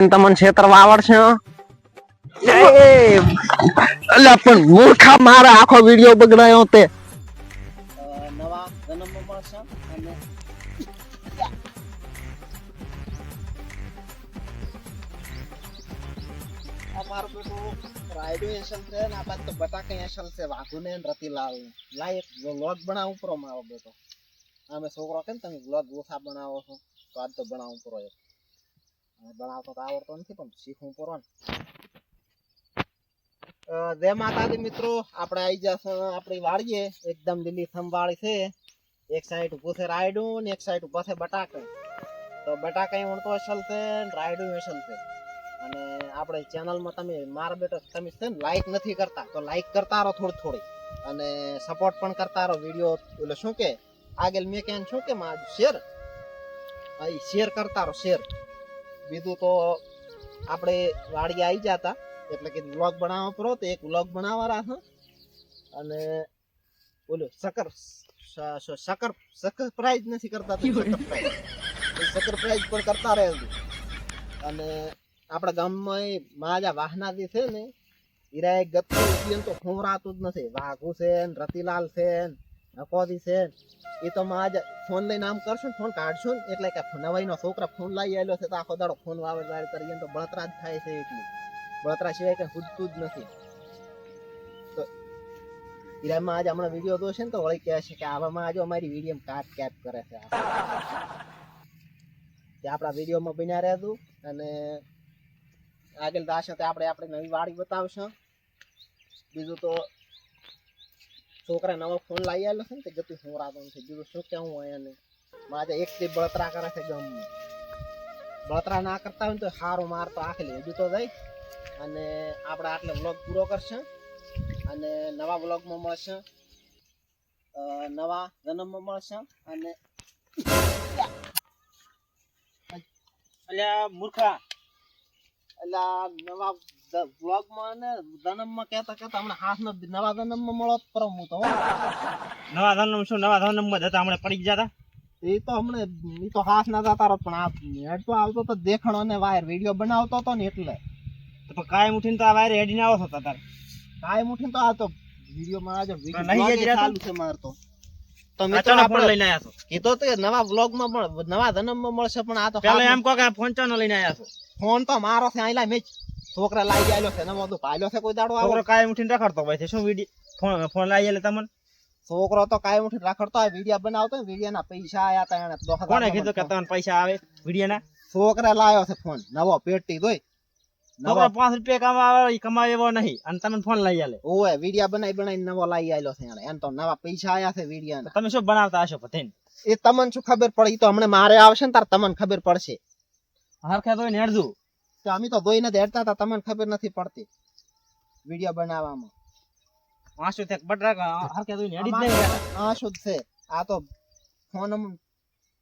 તમને છેતરવા આવડશે અલ્યા પણ મૂર્ખા મારા આખો વિડિયો બગડાયો તે. નવા જન્મમાં મળશે અને આ મારું બેટું એસલ છે ને આ તો બટાકા એસલ છે વાઘુ ને રતિલાલ લાયક વ્લોગ બનાવું પરો મારો બેટો. અમે છોકરો કે ને તમે વ્લોગ ઓછા બનાવો છો? તો આજ તો બનાવું પરો એક. બનાવતો તો આવડતો નથી પણ શીખવું pro ને અ, જય માતાજી મિત્રો આપણે આવી જશે આપણી વાળીએ એકદમ લીલી વાળી છે. એક સાઈડ ઉભું છે રાયડું ને એક સાઈડ ઊભા છે બટાકા. તો બટાકા અસલ છે રાયડું છે. અને આપણે ચેનલમાં તમે મારા બેટો તમે છે ને લાઈક નથી કરતા તો લાઈક કરતા રહો થોડી થોડી. અને સપોર્ટ પણ કરતા રહો વીડિયો એટલે શું કે? આગળ મેં કહે શું કે માં શેર શેર કરતા રહો શેર બીજું તો આપણે વાડીએ આવી જતા. એટલે કે વ્લોગ બનાવવા પડો તો એક વ્લોગ બનાવવા રાખો અને બોલો સકર સકર પ્રાઇઝ નથી કરતા પ્રાઇઝ પણ કરતા રહે અને આપણા ગામમાં માજા વાહનાથી છે ને ઈરા એક ગતિ તો ખોરાતું જ નથી. વાઘુ છે રતિલાલ છે ને નકોદી છે. એ તો માજ ફોન લઈને આમ કરશો ને ફોન કાઢશો ને, એટલે કે નવાઈનો છોકરા ફોન લઈ આવેલો છે તો આખો દાડો ફોન વાવે વાવે કરીએ તો બળતરા જ થાય છે એટલી બળતરા સિવાય કઈ ખૂટતું જ નથી. તો ઈરામાં આજે હમણાં વીડિયો જોશે ને તો વળી કહે છે કે આવામાં આજે અમારી વીડિયો કાટ કેપ કરે છે. તે આપણા વિડીયોમાં બન્યા રહેતું અને આગળ દાશે તે આપણે આપણે નવી વાડી બતાવશું. બીજું તો છોકરા નવો ફોન લાવી આવેલો છે ને તે ગતું હું રાતો છે. બીજું શું કેવું હોય એને? મારે એક થી બળતરા કરે છે ગમ. બળતરા ના કરતા હોય તો સારું માર તો આખલી હજુ તો જાય. અને આપણે આટલે વ્લોગ પૂરો કરશે. અને નવા વ્લોગમાં મળશે. નવા જન્મમાં મળશે. અને અલ્યા, મૂર્ખા. એટલે નવા વ્લોગમાં ને જન્મમાં કહેતા કહેતા હમણાં હાથ નવા જન્મમાં મળો તો પરમ હું તો. નવા ધનમ શું? નવા ધનમમાં જતા હમણાં પડી ગયા હતા? એ તો હમણે એ તો હાથ ના જતા પણ આ હેડ તો આવતો તો દેખણો ને વાયર. વીડિયો બનાવતો હતો ને એટલે. તો પણ કાયમ ઉઠીને તો આ વાયર હેડીને આવો છો તાર. કાયમ ઉઠીને તો આ તો વીડિયો માં આજે નહીં? ચાલુ છે મારતો તો. તો મિત્રો આપણે લઈને આયા છો. કીધો તો નવા વ્લોગમાં પણ નવા જન્મમાં મળશે પણ આ તો પેલા એમ કહો કે ફોન ચાનો લઈને આવ્યા છો? ફોન તો મારો છે આઈલા મેં છોકરા લાવી ગયેલો છે નવો તો પાયલો છે કોઈ દાડો આવો. છોકરો કાયમ ઉઠીને રખડતો હોય છે શું વીડિયો ફોન ફોન એટલે તમને? છોકરો તો કાયમ ઉઠીને રખડતો હોય વીડિયો બનાવતો ને વીડિયો ના પૈસા આયા તા એને દોખ કીધું કે તમને પૈસા આવે વીડિયો ના છોકરા લાયો છે ફોન નવો પેટી દોય છોકરો પાંચ રૂપિયા કમાવે કમાવે એવો નહીં અને તમે ફોન લઈ આલે. ઓએ વિડીયા બનાવી બનાવી નવો લાવી આવેલો છે એને તો નવા પૈસા આયા છે વિડીયા તમે શું બનાવતા હશો પતેન એ તમને શું ખબર પડી? તો હમણાં મારે આવશે ને તાર તમને ખબર પડશે. હરખે તો નેડજો તો અમે તો જોઈને દેડતા હતા તમને ખબર નથી પડતી વીડિયો બનાવવામાં. આશુ તે બટરા હરખે તો નેડી જ નહીં આશુ છે? આ તો ફોન આમ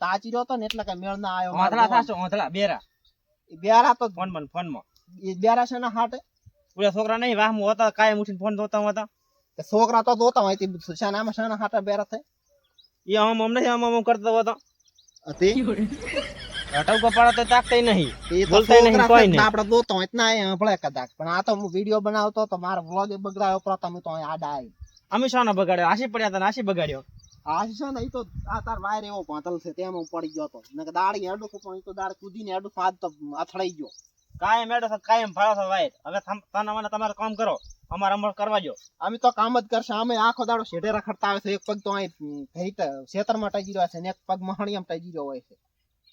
તાચી રહ્યો હતો ને એટલે કઈ મેળ ના આવ્યો ઓંધળા થાશો ઓંધળા બેરા. બેરા તો ફોનમાં ફોનમાં. એ બેરા છે ને હાટે. ઓલા છોકરા નહીં વાહ હું હતા કાયમ ઉઠીને ફોન જોતા હતા. છોકરા તો જોતા હોય તે શાનામાં ને હાટા બેરા થાય? એ આમ અમને આમ આમ કરતો હતો. હતી? ટવકો કપાળા તો તાકતા નહીં. એ તો નહીં, કોઈ નહીં. આપણે દોતો હોય તો ના એ હંભળે કદાચ. પણ આ તો હું વીડિયો બનાવતો તો મારો વ્લોગ બગડાયો પર તમે તો અહીં આડા આવી અમે શાનો બગાડ્યો? આશી પડ્યા તને આશી બગાડ્યો? આશી છે ને ઈ તો આ તાર વાયર એવો પાંતલ છે તેમ હું પડી ગયો હતો. નકર દાડી હેડું પણ એ તો દાડ કૂદીને હેડું ફાદ તો અથડાઈ ગયો. કાયમ હેડો છો કાયમ ફાળો છો વાયર. હવે તને મને તમારે કામ કરો. અમારે અમળ કરવા જો અમે તો કામ જ કરશે. અમે આખો દાડો શેઢે રખડતા આવે છે એક પગ તો અહીં ખેતરમાં ટજી રહ્યો છે ને એક પગ મહણિયામાં ટજી રહ્યો હોય છે.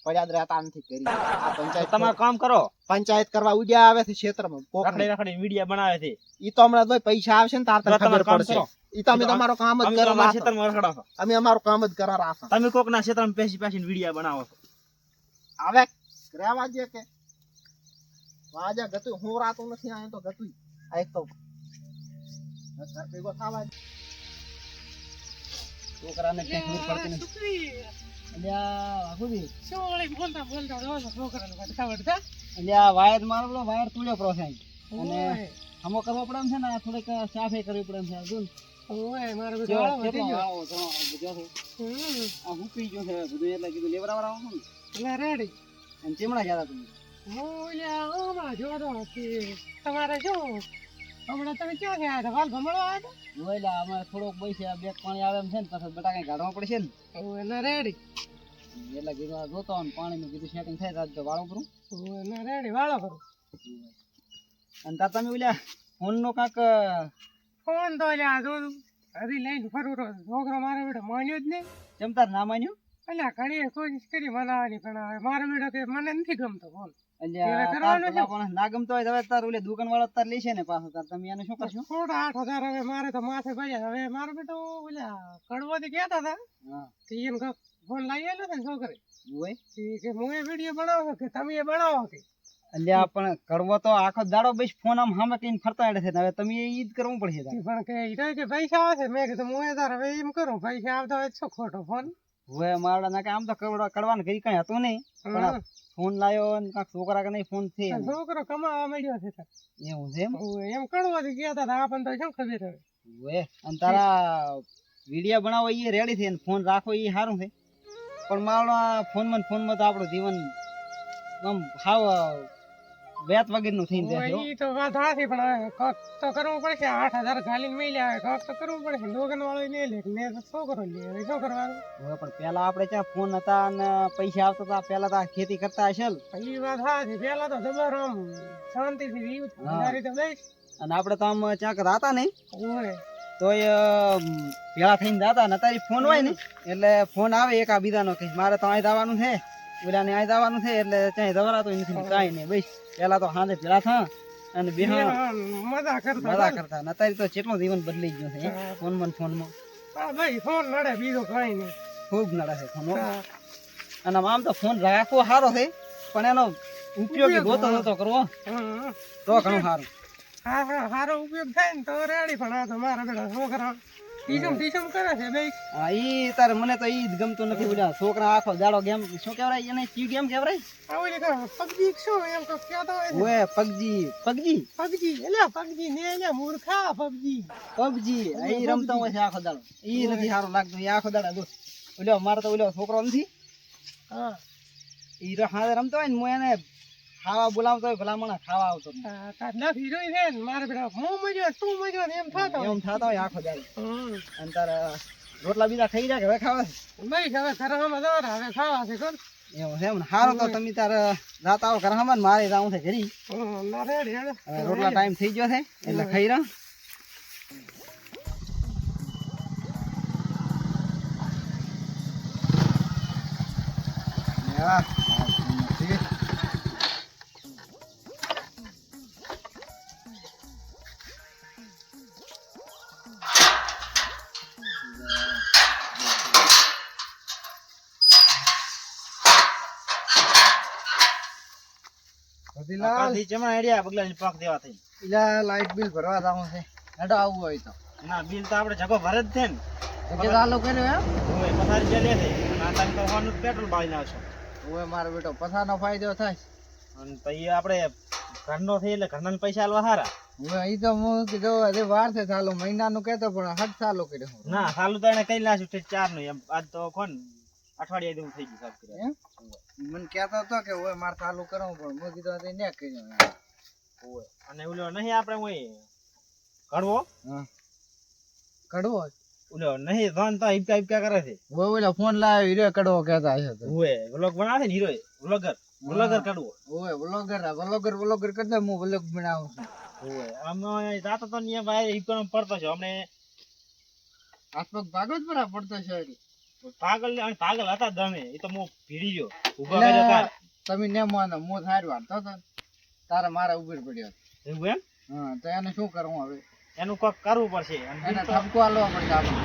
જ રહેતા નથી કરી. આ પંચાયત તમારે કામ કરો. પંચાયત કરવા ઉડ્યા આવે છે ક્ષેત્રમાં રખડી રખડી વીડિયો બનાવે છે. ઈ તો હમણાં જો પૈસા આવશે ને તાર ખબર પડશે. ઈ તો અમે તમારો કામ જ કરવા રાખો. ક્ષેત્રમાં રખડો છો અમે અમારું કામ જ કરવા રાખો તમે કોક ના ક્ષેત્રમાં પેસી પેસીને વીડિયો બનાવો છો. હવે રહેવા દે કે. વાજા ગતું હું રાતું નથી આયો તો ગતું. આ એક તો ઘર ભેગો થવા છોકરાને કઈ ખબર પડતી નથી. અલ્યા વાયર મારો પેલો વાયર તૂટ્યો પ્રો અને હમો કરવો પડે છે ને થોડીક સાફે કરવી પડે છે અર્જુન તમારે શું? હમણાં તમે ક્યાં ગયા હતા? વાલ ભમણવા આવ્યા જોયેલા અમારે થોડોક પૈસા બે પાણી આવે એમ છે ને પછી બટાકા કાઢવા પડશે ને? હતા એના રેડી એટલે કીધું આ જોતો અને પાણીનું કીધું સેટિંગ થાય તો વાળું કરું. એના રેડી વાળો કરું. અને તાર તમે ઓલ્યા ફોનનો કાંક ફોન તો લ્યા જોયું હજી લઈને ફરું તો છોકરો મારો બેટો માન્યો જ નહીં. જમતા ના માન્યું? અલ્યા ઘણી કોશિશ કરી મનાવવાની પણ મારો બેટો કે મને નથી ગમતો ફોન. કરવાનું ના ગમતો હોય તો હવે તાર ઓલે દુકાન વાળો તાર લેશે ને પાછો તાર. તમે એને શું કરશો? ખોટા આઠ હજાર હવે મારે તો માથે પડ્યા હવે મારો બેટો ઓલા કડવાથી કહેતા હતા કે એમ ફોન લઈ આવેલો ને છોકરે. હોય કે હું એ વીડિયો બનાવો કે તમે એ બનાવો કે. એટલે પણ કરવો તો આખો દાડો બેસ ફોન આમ સામે કઈને ફરતા હેડે છે. હવે તમે એ જ કરવું પડશે પણ કે પૈસા આવે મેં કીધું હું એ તાર હવે એમ કરું. પૈસા આવતા હોય છો ખોટો ફોન? હવે મારા ના કે આમ તો કડવા કડવાનું કઈ કઈ હતું નહીં. પણ ફોન લાયો ને કાંક છોકરા કે નહીં ફોન છે છોકરો કમાવા મળ્યો છે સર એવું છે એમ? એમ કડવાથી ગયા હતા આપણને તો શું ખબર હવે. હવે અને તારા વીડિયો બનાવો એ રેડી છે ને ફોન રાખો એ સારું છે. પણ મારો ફોન ફોનમાં ફોનમાં તો આપણું જીવન આમ હાવ વેત વગેરેનું થઈને જાય તો વાત હાચી પણ કોક તો કરવું પડશે. આઠ હજાર ઘાલીને મેલ્યા હવે કોક તો કરવું પડશે. લોગન વાળો ને લે ને છોકરો લે હવે શું કરવાનું? હવે પણ પેલા આપણે ત્યાં ફોન હતા અને પૈસા આવતા હતા પેલા તો ખેતી કરતા હશે એ વાત હાચી પેલા તો જબર આમ શાંતિથી જીવ હા. તો બેસ અને આપણે તો આમ ચાક રાતા નહીં. ઓય. તોય એ ભેળા થઈને જતા ને તારી ફોન હોય ને એટલે ફોન આવે એક આ બીજાનો કે મારે તો અહીં જવાનું છે. ઓલાને અહીં જવાનું છે એટલે ત્યાં જવરાતો નથી કાંઈ નહીં. બસ પેલા તો હાંજે પેલા થા અને બેહા. મજા કરતા મજા કરતા અત્યારે તો કેટલું જીવન બદલી ગયું છે ફોન મન ફોનમાં ભાઈ ફોન નડે બીજો કઈ નહીં. ખૂબ નડે છે ફોન અને આમ તો ફોન રાખવો સારો છે પણ એનો ઉપયોગી ઉપયોગ, ગોતો નતો કરવો. તો ઘણું સારું. હા હા સારો ઉપયોગ થાય ને તો રેડી પણ આ તો મારા બેટા છોકરા ટીચમ ટીચમ કરે છે બે હા ઈ તારે મને તો ઈ જ ગમતું નથી ઓલા છોકરા આખો દાડો ગેમ શું કહેવાય એને? કયું ગેમ કહેવાય? આ ઓલી કા પગજી શું એમ તો કહેતા હોય ઓએ પગજી. પગજી? પગજી એટલે પગજી ને એટલે મૂર્ખા પગજી. પબજી ઈ રમતા હોય છે આખો દાડો. ઈ નથી સારું લાગતું ઈ આખો દાડો જો ઓલો મારે તો ઓલો છોકરો નથી. હા. ઈ ર- હાથે રમતો હોય ને હું એને ખાવા બોલાવતો ભલામણ ખાવા આવતો તાર નથી છે ને બેટા હું મજો તું મજો એમ થતો એમ થતો હોય આખો દાડો. અન તારે રોટલા બીજા ખાઈ જાય કે હવે ખાવા છે? ભાઈ હવે ઘરમાં દોરા હવે ખાવા છે કોણ એવું છે ને. હારું તો તમે તારે જાતા આવો ઘરે મારે જવું છે ઘરી. રોટલા ટાઈમ થઈ ગયો છે એટલે ખાઈ રહ્યો રતિલાલ ચમા હેડ્યા ની પાક દેવા થઈ. એટલે લાઈટ બિલ ભરવા જવું છે. હેડો આવવું હોય તો. ના બિલ તો આપણે જગો ભરે જ છે ને. કે ચાલુ કર્યો એમ? ઓય પથારી જે લે છે આ તો હોનું પેટ્રોલ બાળી નાખશો ઓય મારો બેટો પસાનો ફાયદો થાય. અને પછી આપણે ઘરનો થઈ એટલે ઘરના પૈસા આલવા હારા. હવે અહીં તો હું કીધું અરે વાર છે ચાલુ મહિનાનું કહેતો પણ હદ ચાલુ કર્યો. ના સાલું તો એને કઈ લાશું ચારનું એમ. આજ તો કોણ અઠવાડિયા જેવું થઈ ગયું સાફ કર્યા મને કહેતો હતો કે ઓય મારે ચાલુ કરવું પણ મેં કીધું હજી ને કર્યો ઓય. અને ઓલો નહીં આપણે ઓય કડવો? હા. કડવો? ઓલો નહીં ધન તો હિપકા હિપકા કરે છે. ઓય ઓલો ફોન લાવ્યો હીરો કડવો કહેતા હશે તો. ઓય વ્લોગ બનાવે છે ને હીરો વ્લોગર. વ્લોગર કડવો. ઓય વ્લોગર વ્લોગર વ્લોગર કરતા હું વ્લોગ બનાવું છું. ઓય આમ જાતો તો ને ભાઈ હિપકા પડતો છે. અમને પગ ભાગો જ બરા પડતો છે. પાગલ અને પાગલ હતા તમે એ તો હું ભીડી ગયો. ઊભા કર્યો તાર તમે ને માનો હું થાર વાળતો તો. તારે મારા ઉપર પડ્યો એવું એમ? હા તો એને શું કરવું હવે? એનું કોક કરવું પડશે. એને ઠપકો આલવો પડશે આપણે.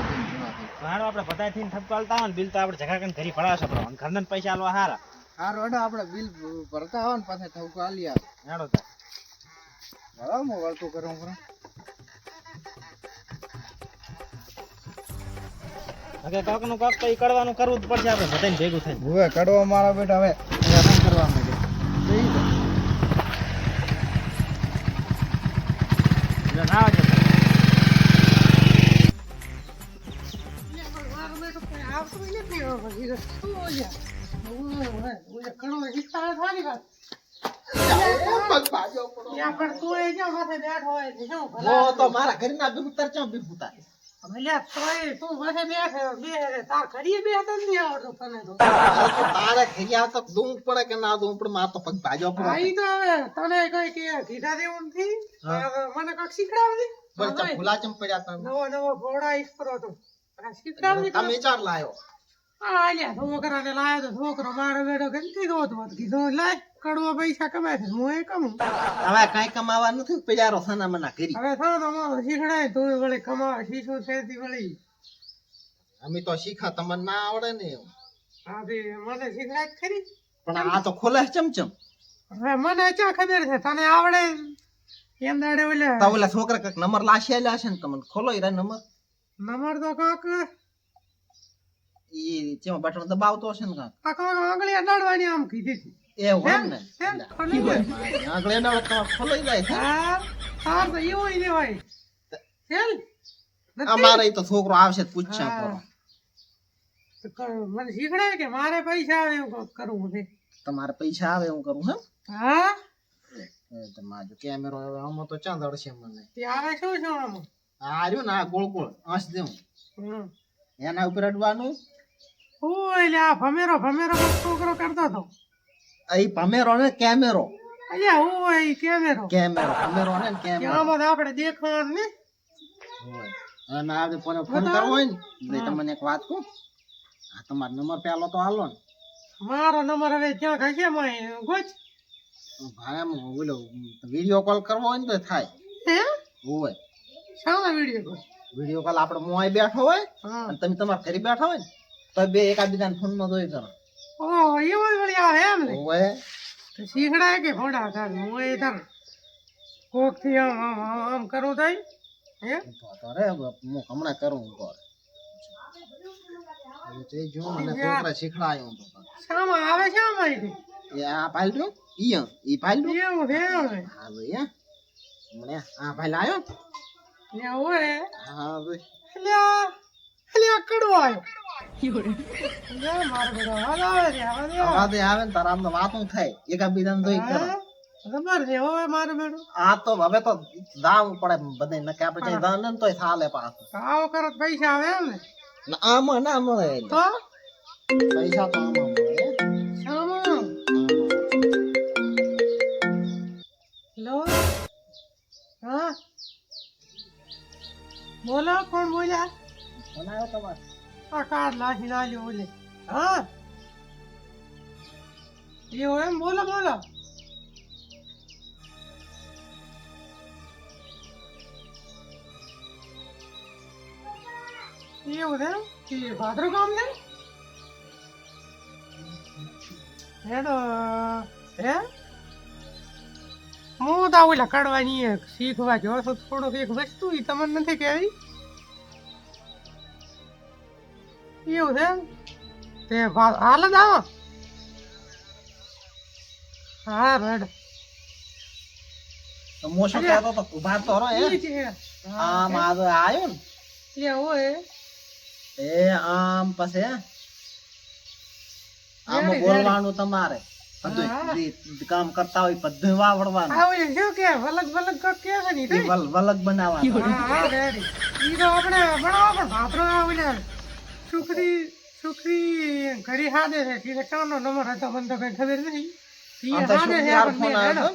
હારો આપણે બધા થઈને ઠપકો આલતા હોય ને બિલ તો આપણે જગા કરીને ઘરી ફળાવશે આપણો ઘરના પૈસા આલવા હારા. હારું હેડો આપણે બિલ ભરતા હોય ને પાછા ઠપકો આલી આવે હેડો તાર. હવે હું વળતું કરું. હવે કાકનું કાક તો કડવાનું કરવાનું કરવું જ પડશે આપણે બધાને ભેગું થાય હવે કડવા મારા બેટા હવે. કરવા આવજો મારો ઘરના બી ઉતર ચા બી ઉતાર તું તો. તો ના તો તો તમે. તો. આ ચાર લાયો. આ અલ્યા છોકરાને લાયો તો છોકરો મારો બેડો ગંતી દો હોત કીધું લાય. કડવા પૈસા કમાય છે. હું એ કમું હવે કઈ કમાવા નથી પેલા રોસાના મના કરી. હવે થો તો મારો શીખડાય. તું વળી કમાવા શીખું છે તી વળી. અમે તો શીખા તમને ના આવડે ને એવું. હા તે મને શીખડાય ખરી? પણ આ તો ખોલે ચમચમ. હવે મને ચા ખબર છે? તને આવડે? એમ દાડે ઓલે તો ઓલા છોકરા કક નંબર લાશે લાશે ને તમને ખોલો ઈરા નંબર. નંબર તો કાક ઈ જેમાં બટન દબાવતો હશે ને કાક કાક આંગળી અડાડવાની આમ કીધી હતી. એવું એમ ને. એમ ખોલી ગઈ. આગળ એના વખત ખોલાઈ જાય છે. હા તો એવું ય દેવાય ચાલ અમારે તો છોકરો આવશે કરો. મને શીખડાય કે મારે પૈસા આવે એવું કરવું છે તમારે પૈસા આવે એવું કરવું હે? હા તમારો કેમેરો હવે આમાં તો ચાંદ અડશે મને. ત્યારે શું છે આમાં? આ રહ્યું ને ગોળ ગોળ હસ દેવું. એના ઉપર અડવાનું? ઓય લે આ ભમેરો ભમેરો છોકરો કરતો હતો. ઈ પમેરો ને કેમેરો. અલ્યા ઈ કેમેરો. કેમેરો પમેરો ને કેમેરો. આમાં આપણે દેખવાનું ને? હોય. અને આ ફોન ફોન કરવો હોય ને તમને એક વાત કહું. આ તમારો નંબર પેલો તો હાલો ને. મારો નંબર હવે ક્યાં ખસે માં ગોચ. ભાઈ આમ ઓલો વીડિયો કોલ કરવો હોય ને તો થાય. હે? હોય. શાનો વીડિયો કોલ? વીડિયો કોલ આપણે મોય બેઠો હોય. અને તમે તમારા ઘરે બેઠા હોય ને તો બે એકાબીજાને ફોનમાં જોઈ કરો ઓહો જ વળી આવે એમ ને? તો શીખડાય કે ભોળા તાર હું એ તાર કોકથી આમ આમ આમ કરું થાય હે? તો તો રે હું હમણાં કરું હું હવે જો મને શીખડાયું તો. શામાં આવે શામાં એ આ પાલ રહ્યું ઈ ઈ પાલ રહ્યું એવું છે હા ભાઈ હા? હમણે આ ભાઈ લાયો? ઓય હા ભાઈ લે મારો બેટો હાલ આવે છે હાલ આવે. અવાજે આવે ને તારા આમ વાતું થાય એકાબીજાને જોઈ કરો હા? ખબર છે હવે મારો બેટો આ તો હવે તો દાવું પડે બધે નકે આપણે ચાઈ દાન ને તોય ચાલે પાછું તો આવો કરો તો પૈસા આવે એમ ને ના આમાં ના મળે એટલે. તો પૈસા તો આમાં મળે શામાં લો હા બોલો કોણ બોલ્યા બનાવ્યો તમારે આ કાર્ડ લાખી લાલ્યો ઓલે. હા? એવું એમ બોલો બોલો. એવું એમ? કે ભાદરું કામ છે? હેડો, હે? હું તો કાઢવાની એક શીખવા જો છો, થોડોક એક વસ્તુ એ તમને નથી કહેવી? એવું છે? તે હાલ જ આવો. હા રેડ. મોશો કહેતો તો ઊભા તો રહો છે. આમ આ આયો ને? એ હોય. એ આમ હે. બોલવાનું તમારે. કામ કરતા હોય બધું વાવડવાનું. આવું શું કે વલગ વલગ કો કે છે ને એ વલગ બનાવવાનું. ઈ તો આપણે બનાવવા પણ ભાતરો આ ઓલા છોકરી સુખરી હાજર છે. ઠીક ચાનો નંબર હતો મને તો કઈ ખબર નહીં. ઈ તો છે આપણને હેડો.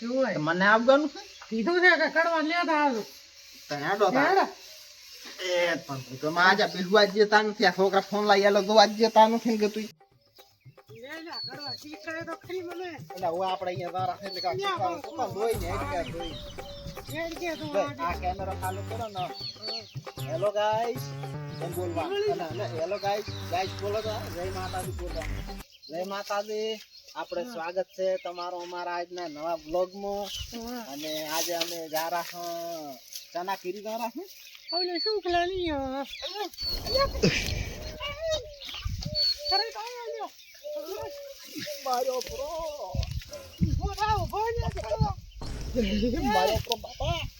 તો? મને આપવાનું છે? કીધું છે કે કડવા લેતા આવજો તો હેડો તાર. એ પણ તું તો માં આજે પીડવા જ જતા નથી. આ છોકરા ફોન લઈ આલો જોવા જ જતા નથી કે તું. તો એટલે હું આપણે અહીંયા દ્વારા એટલે કાંઈ તો ને? આ કેમેરો ચાલુ કરો ને. હેલો ગાઈસ એમ બોલવા? હેલો ગાઈસ ગાઈસ બોલો તો જય માતાજી બોલો. જય માતાજી. આપણે સ્વાગત છે તમારો અમારા આજના નવા બ્લોગમાં અને આજે અમે જા રહ્યા ચના કીરી જા રહ્યા ઓલે શું ખલાની. મારો પ્રો ઊભો થાવ, ઊભો રે, Balok ko bata.